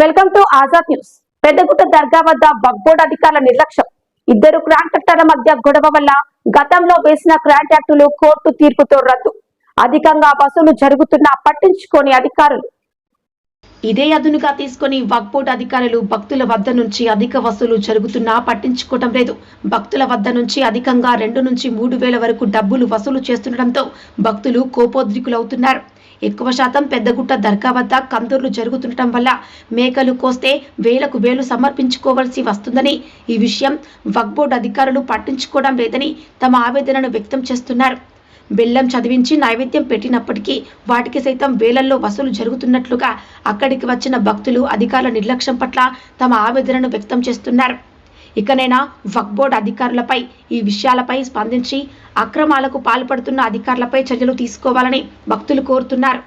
Welcome to Azad news. Peddagutta Dargah వద్ద బగ్బోర్డ్ అధికారుల నిర్లక్ష్యం. ఇద్దరు కాంట్రాక్టర్ల మధ్య గొడవ వల్ల గతంలో వేసిన కాంట్రాక్టులు కోర్టు తీర్పుతో రద్దు. అధికంగా వసూలు జరుగుతున్నా పట్టించుకోని అధికారులు. ఇదే అదునుగా తీసుకొని వక్బోర్డ్ అధికారులు భక్తుల వద్ద నుంచి అధిక వసూలు జరుగుతున్నా పట్టించుకోవటం లేదు. భక్తుల వద్ద నుంచి అధికంగా రెండు నుంచి మూడు వేల వరకు డబ్బులు వసూలు చేస్తుండటంతో భక్తులు కోపోద్రికులవుతున్నారు. ఎక్కువ శాతం పెద్దగుట్ట దర్గా వద్ద కందూర్లు జరుగుతుండటం వల్ల మేకలు కోస్తే వేలకు వేలు సమర్పించుకోవాల్సి వస్తుందని ఈ విషయం వక్బోర్డ్ అధికారులు పట్టించుకోవడం లేదని తమ ఆవేదనను వ్యక్తం చేస్తున్నారు. బెల్లం చదివించి నైవేద్యం పెట్టినప్పటికీ వాటికి సైతం వేలల్లో వసూలు జరుగుతున్నట్లుగా అక్కడికి వచ్చిన భక్తులు అధికారుల నిర్లక్ష్యం పట్ల తమ ఆవేదనను వ్యక్తం చేస్తున్నారు. ఇకనైనా వక్ బోర్డ్ అధికారులపై ఈ విషయాలపై స్పందించి అక్రమాలకు పాల్పడుతున్న అధికారులపై చర్యలు తీసుకోవాలని భక్తులు కోరుతున్నారు.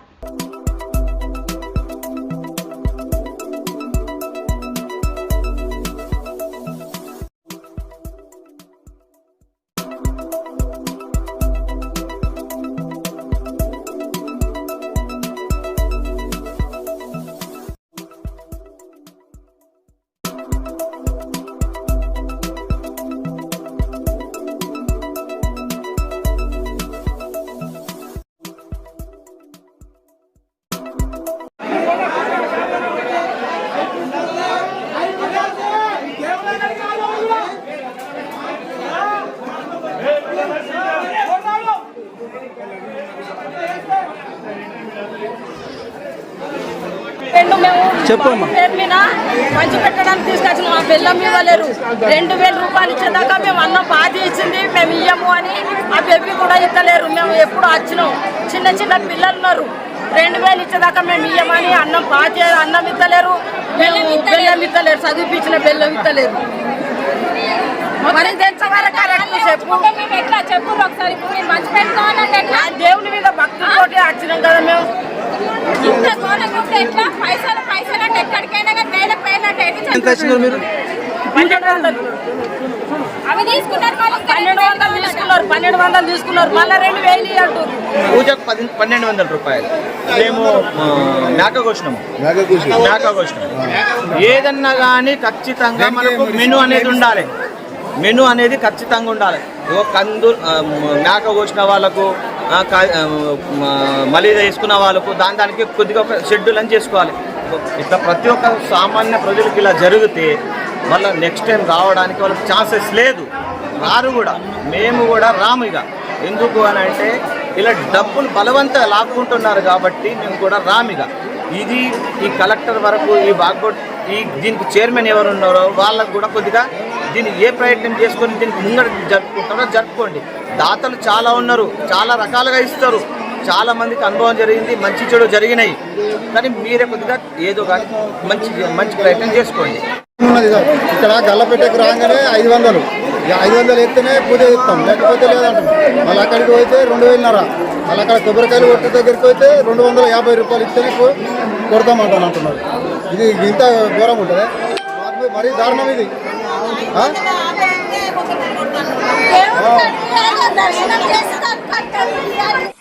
రెండు మేము చెప్పమ్మా. బాబు పేరు మీద మంచి పెట్టడానికి తీసుకొచ్చిన మా బెల్లం ఇవ్వలేరు. రెండు వేల రూపాయలు ఇచ్చేదాకా మేము అన్నం పాతి ఇచ్చింది మేము ఇయ్యము అని ఆ బెబ్బి కూడా ఇస్తలేరు మేము ఎప్పుడు వచ్చినాం. చిన్న చిన్న పిల్లలు ఉన్నారు. రెండు వేలు ఇచ్చేదాకా మేము ఇయ్యమని అన్నం పాతి అన్నం ఇస్తలేరు మేము బెల్లం ఇస్తలేరు చదివిపించిన బెల్లం ఇస్తలేరు మరి చెప్పు. చెప్పు ఒకసారి? దేవుని మీద భక్తితోటి వచ్చినాం కదా. ఎట్లా? పైసలు పైసలు అంటే ఎక్కడికైనా కానీ వేల పేర్లు అంటే ఎన్ని ఎంత చెప్పు? వచ్చినారు మీరు? పన్నెండు వందలు. అవి తీసుకున్నారు పన్నెండు వందలు తీసుకున్నారు పన్నెండు వందలు తీసుకున్నారు మళ్ళీ రెండు వేలు అంటారు పూజకు పది పన్నెండు వందల రూపాయలు. మేము మేక కోసినాము ఏదన్నా కానీ ఖచ్చితంగా మనకు మెను అనేది ఉండాలి. మెను అనేది ఖచ్చితంగా ఉండాలి. ఓ కందు మేక కోసిన వాళ్ళకు మళ్ళీ మలీద వేసుకున్న వాళ్ళకు దాని దానికి కొద్దిగా ఒక షెడ్యూల్ అని చేసుకోవాలి. ఇట్లా ప్రతి ఒక్క సామాన్య ప్రజలకు ఇలా జరిగితే మళ్ళీ నెక్స్ట్ టైం రావడానికి వాళ్ళకి ఛాన్సెస్ లేదు. రారు కూడా. మేము కూడా రాము ఇక. ఎందుకు అని అంటే ఇలా డబ్బులు బలవంతంగా లాక్కుంటున్నారు కాబట్టి మేము కూడా రామిగ ఇది ఈ కలెక్టర్ వరకు ఈ బాగ్బోర్డ్ ఈ దీనికి చైర్మన్ ఎవరు ఉన్నారో వాళ్ళకు కూడా కొద్దిగా దీన్ని ఏ ప్రయత్నం చేసుకొని దీనికి ముందర జరుపుకుంటారో జరుపుకోండి. దాతలు చాలా ఉన్నారు చాలా రకాలుగా ఇస్తారు. చాలా మందికి అనుభవం జరిగింది మంచి చెడు జరిగినాయి. కానీ మీరే కొద్దిగా ఏదో కానీ మంచి మంచి ప్రయత్నం చేసుకోండి. ఇక్కడ గల్లపెట్టకు రాగానే ఐదు వందలు. ఐదు వందలు ఎత్తేనే పూజ చేస్తాం. లేకపోతే లేదంటాం. మళ్ళీ అక్కడికి పోతే రెండు వేలున్నర. మళ్ళీ అక్కడ కొబ్బరికాయలు కొట్టే దగ్గరికి పోతే రెండు వందల యాభై రూపాయలు ఇస్తేనే కొడతామంటాను అంటున్నారు ఇది ఇంత ఘోరం ఉంటుంది? మరి- మరీ దారుణం ఇది. దర్శనం చేస్తారు